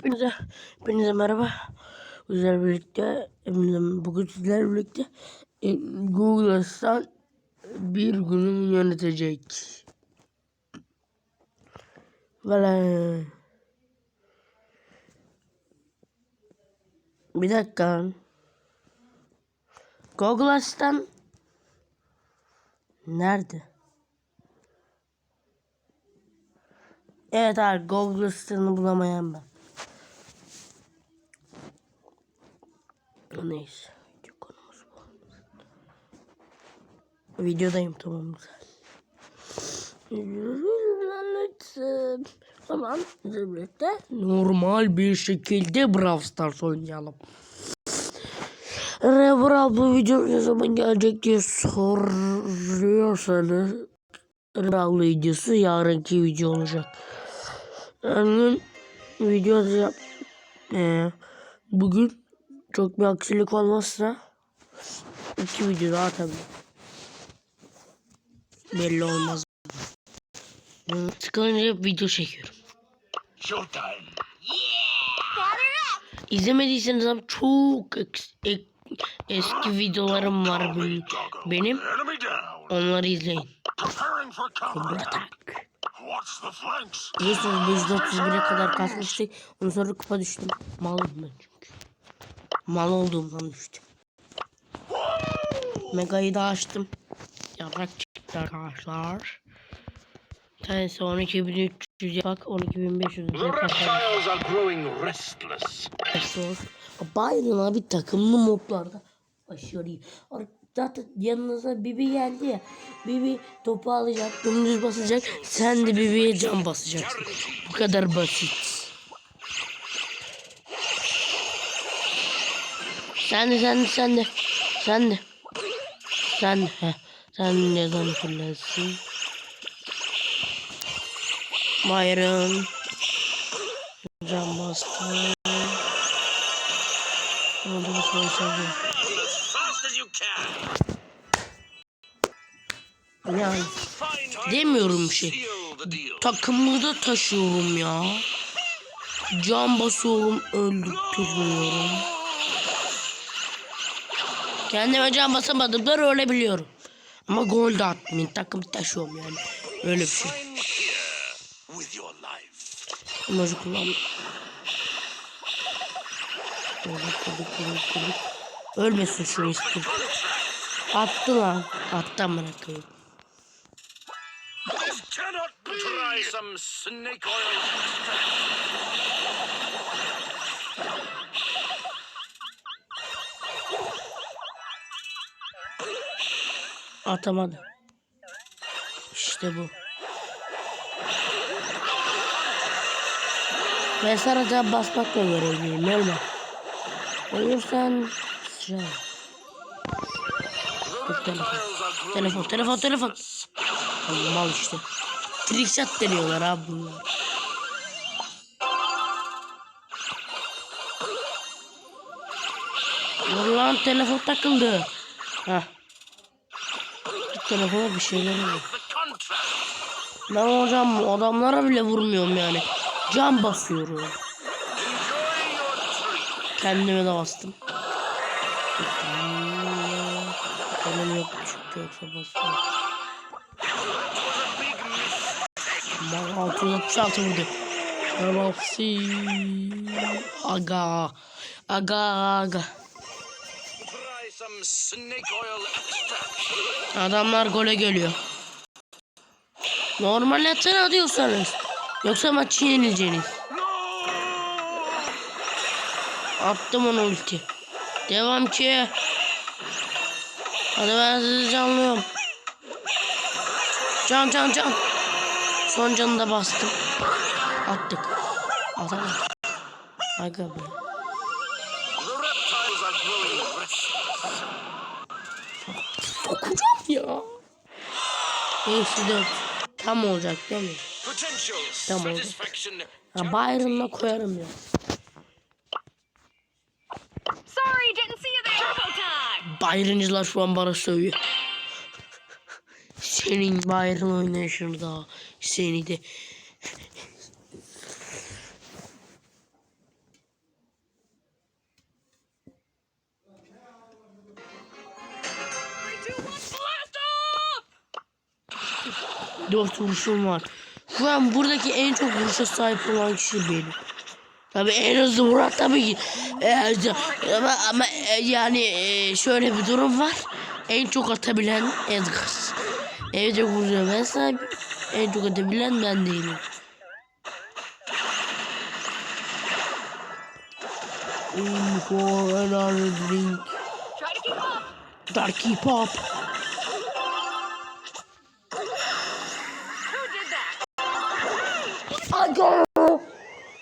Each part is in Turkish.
Hepinize, hepinize merhaba. Bizlerle birlikte, bugün sizlerle birlikte e, Google Asistan bir günüm yönetecek. Böyle. Bir dakika. Google Asistan nerede? Evet abi Google Asistan'ı bulamayan ben. Neyse. Konumuz bu. Videodayım tamam güzel. Tamam birlikte normal bir şekilde Brawl Stars oynayalım. Rebral bu video ne zaman gelecek diye soruyorsanız Rebral videosu yarınki video olacak. Yani video atacağım. Ee, bugün çok bir aksilik olmazsa iki video daha atabilirim. Belli olmaz. Sıkılınca video çekiyorum. Showtime. İzlemediyseniz ama çok eks- ek- eski videolarım var benim. Onları izleyin. The flanks? Biliyorsunuz 531'e kadar kasmıştık. Ondan sonra kupa düştüm. Malım ben. Mal olduğumdan düştüm. Mega'yı da açtım. Yaprak çıktı arkadaşlar. Bir tanesi 12300 bak 12500 The reptiles are growing restless. Zor. Byron abi takımlı modlarda aşırı iyi. Zaten yanınıza Bibi geldi ya. Bibi topu alacak, dümdüz basacak. Sen de Bibi'ye can basacaksın. Bu kadar basit. Sen de sen de sen de. Sen de. Sen de. Heh. Sen de can fırlasın. Byron. Can bastı. Fast as you can. Yani demiyorum şey. Seal the deal. Takımı da taşıyorum ya. Can basıyorum, öldürtüyorum. Kendime can basamadıkları öyle biliyorum. Ama gol de atmayın. Takım taşıyorum yani. Öyle bir şey. Kırdık kırdık. Ölmesin şu istiyor. Attı lan. Attı amına koyayım. This cannot be. Try some snake oil. Atamadı. İşte bu. Ben can basmakla görevliyim ölme. Ölürsen Dur, telefon. Telefon telefon telefon. Mal işte. Trickshot deniyorlar abi bunlar. Dur lan telefon takıldı. Heh. Telefona bir şeyler oluyor. Ben hocam adamlara bile vurmuyorum yani. Can basıyorum. Kendime de bastım. Benim yok çünkü yoksa basıyorum. Was a big mistake. Bak 666 vurdu. Galaxy. Aga. Aga aga. Adamlar gole geliyor. Normal atın atıyorsanız. Yoksa maçı yenileceğiniz. Attım onu ulti. Devam ki. Hadi ben sizi canlıyorum. Can can can. Son canı da bastım. Attık. Atamadık. Aga be. Eksi dört. Tam olacak değil mi? Oldu. satisfaction. Ha, Byron'la koyarım ya. Sorry, didn't see you there. Turbo time. Byron'cılar şu an bana sövüyor. Senin Byron oynayışını da seni de 4 vuruşum var. Şu an buradaki en çok vuruşa sahip olan kişi benim. Tabii en hızlı vuran tabii ki. Ee, ama, ama e, yani e, şöyle bir durum var. En çok atabilen Edgar. En çok vuruşa ben sahibim. En çok atabilen ben değilim. In for another drink. Try to keep up.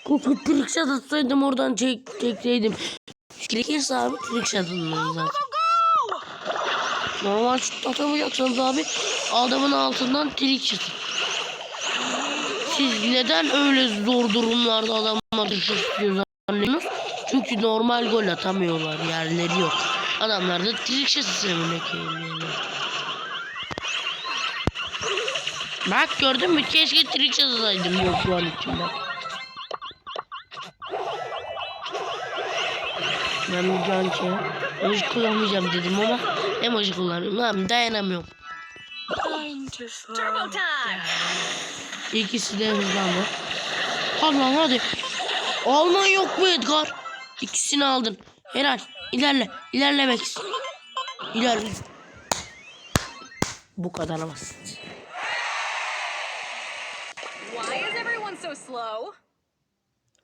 Koku trickshot atsaydım oradan çek, çekseydim. Gerekirse abi trickshot atılmaz zaten. Normal şut atamayacaksınız abi. Adamın altından trickshot. Siz neden öyle zor durumlarda adamlar istiyor zannediyorsunuz? Çünkü normal gol atamıyorlar. Yerleri yok. Adamlar da trickshot sistemine koyuyor. Bak gördün mü? Keşke trickshot atsaydım yok şu an için bak. Ben şey. Emoji kullanmayacağım dedim ama emoji kullanıyorum. Lan dayanamıyorum. Turbo time! İkisi de hızlandı. Hadi lan hadi. Alman yok mu Edgar? İkisini aldın. Helal. İlerle. İlerlemek. İlerle. Bu kadar basit. Why is everyone so slow?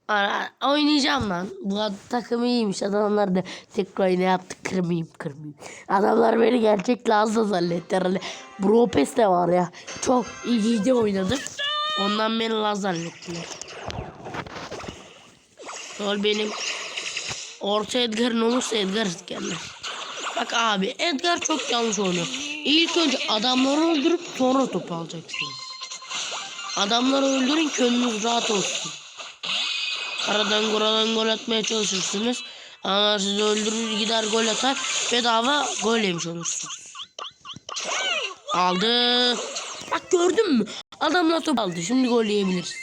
Ara, oynayacağım lan. Bu takım iyiymiş. Adamlar da tekrar ne yaptık kırmayayım kırmayayım. Adamlar beni gerçek Lazla zannetti herhalde. Bropes de var ya. Çok iyi de oynadı. Ondan beni Laz zannettiler. Gol benim. Orta Edgar'ın olursa Edgar gelmez. Bak abi Edgar çok yanlış oynuyor. İlk önce adamları öldürüp sonra topu alacaksınız. Adamları öldürün ki rahat olsun. Aradan buradan gol atmaya çalışırsınız. Ama sizi öldürür gider gol atar. Bedava gol yemiş olursunuz. Aldı. Bak gördün mü? Adamlar top aldı. Şimdi gol yiyebiliriz.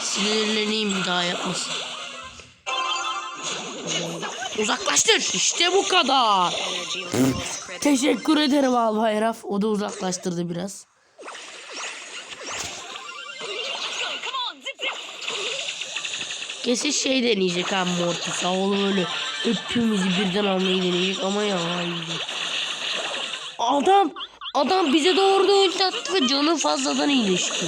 Sinirleneyim bir daha yapmasın. Uzaklaştır. İşte bu kadar. Teşekkür ederim Albay Raf. O da uzaklaştırdı biraz. Kesin şey deneyecek ha Morty. Sağ ol öyle. Hepimizi birden almayı deneyecek ama ya. Adam adam bize doğru da ulti attı ve canı fazladan iyileşti.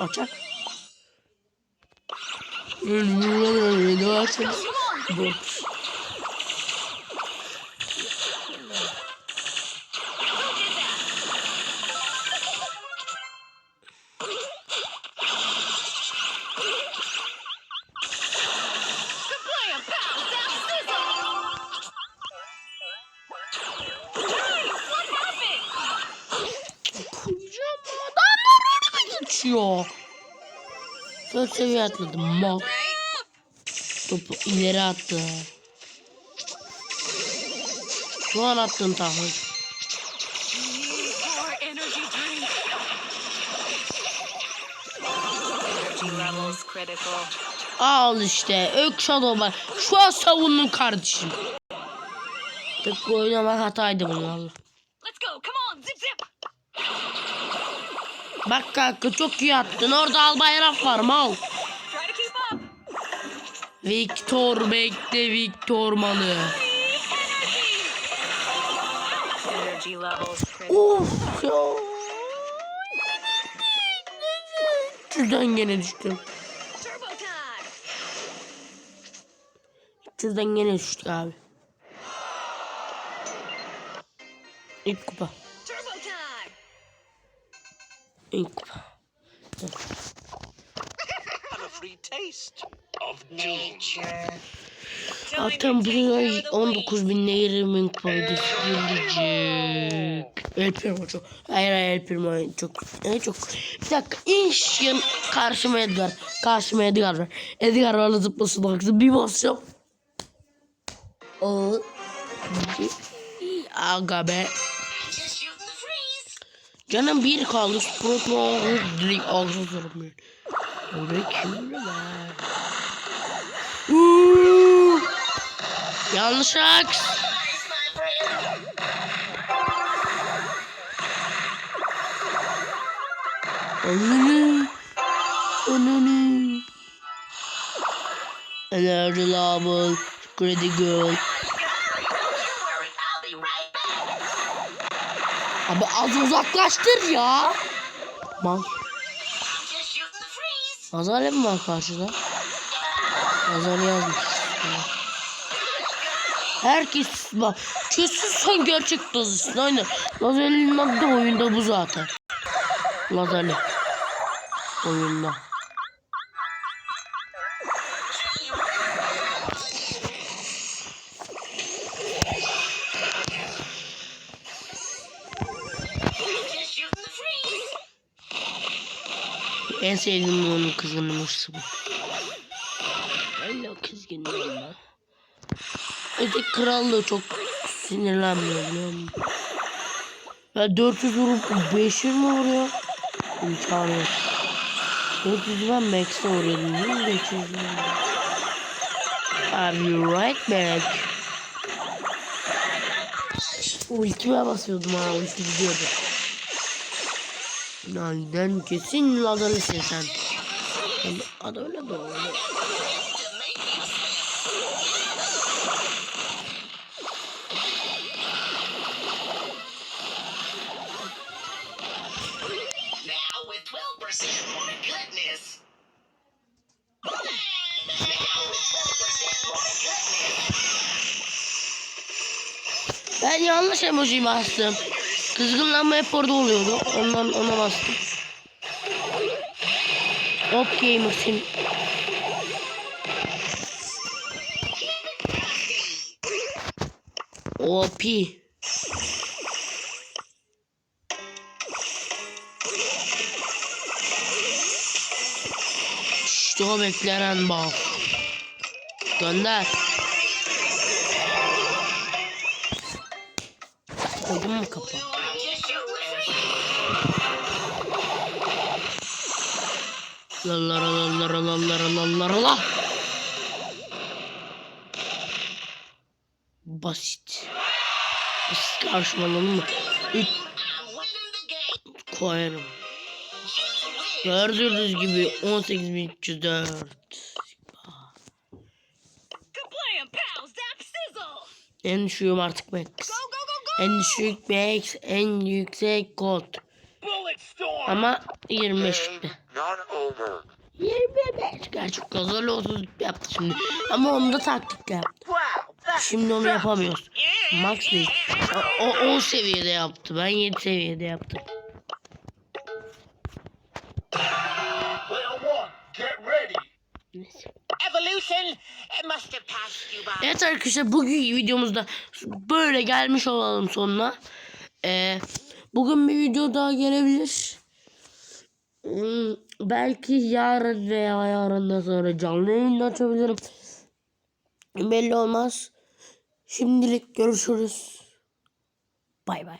Açak. Ne açak? Boş. Kablam! Dört seviye atladım. Right? Topu ileri attı. Şu an attın critical. Al işte. Ök Shadow bak. Şu an savundum kardeşim. Tıpkı oynamak hataydı bunu Bak kanka çok iyi attın. Orada al bayrak var mal. Victor bekle Victor malı. Of ya. Şuradan gene düştüm. Şuradan gene düştük abi. İlk kupa. Doom. Zaten bu ay 19 bin 20 bin kupa ödesi gelecek. El Primo çok. Hayır hayır El Primo çok. En çok. Bir dakika. İş yan karşıma Edgar. Karşıma Edgar var. Edgar bana zıplasın baksın. Bir basacağım. O. Aga be. Canım bir kaldı. Sprint mu? Direkt ağzı sormuyor. Bekirler. Uuu. Yanlış aks. Ananı. Ananı. Energy level. Credit girl. Abi az uzaklaştır ya. Mal. Azale mi var karşıda? Azale yazmış. Herkes bak. Kesin sen gerçek dazısın. Aynen. Lazer'in adı oyunda bu zaten. Lazer'li. Oyunda. En sevdiğim onun kızgınmışsı bu. O kızgınım ben. Öteki kral da çok sinirlenmiyor biliyor musun? Ya 400 vurup 500 mi vuruyor? İmkanı yok. 400 ben max'e vuruyordum değil mi? 500 vuruyor. Are you right back? Ultime basıyordum ha ulti gidiyordu. Aynen kesin lazerlisin sen. Yani Adı öyle doğru. Now with 12% more goodness. Now with 12% more goodness. Ben yanlış emoji bastım. Kızgınlanma hep orada oluyordu. Ondan ona bastım. Hop gamer'sin. OP. İşte o beklenen bal. Gönder. Koydun mu kapı? Lallara lallara lallara lallara la. Basit. Basit karşımalım mı? Üç koyarım. Gördüğünüz gibi 18304. Kablam, pals, that sizzle! En düşüğüm artık max. En düşük max, en yüksek kod. Ama 25 gitti. Not over. 25. Gerçi gazel olsun yaptı şimdi. Ama onu da taktik yaptı. Şimdi onu yapamıyoruz. Max değil. O, o 10 seviyede yaptı. Ben 7 seviyede yaptım. Evet arkadaşlar bugünkü videomuzda böyle gelmiş olalım sonuna. Ee, bugün bir video daha gelebilir. Hmm, belki yarın veya yarından sonra canlı yayın açabilirim. Belli olmaz. Şimdilik görüşürüz. Bay bay.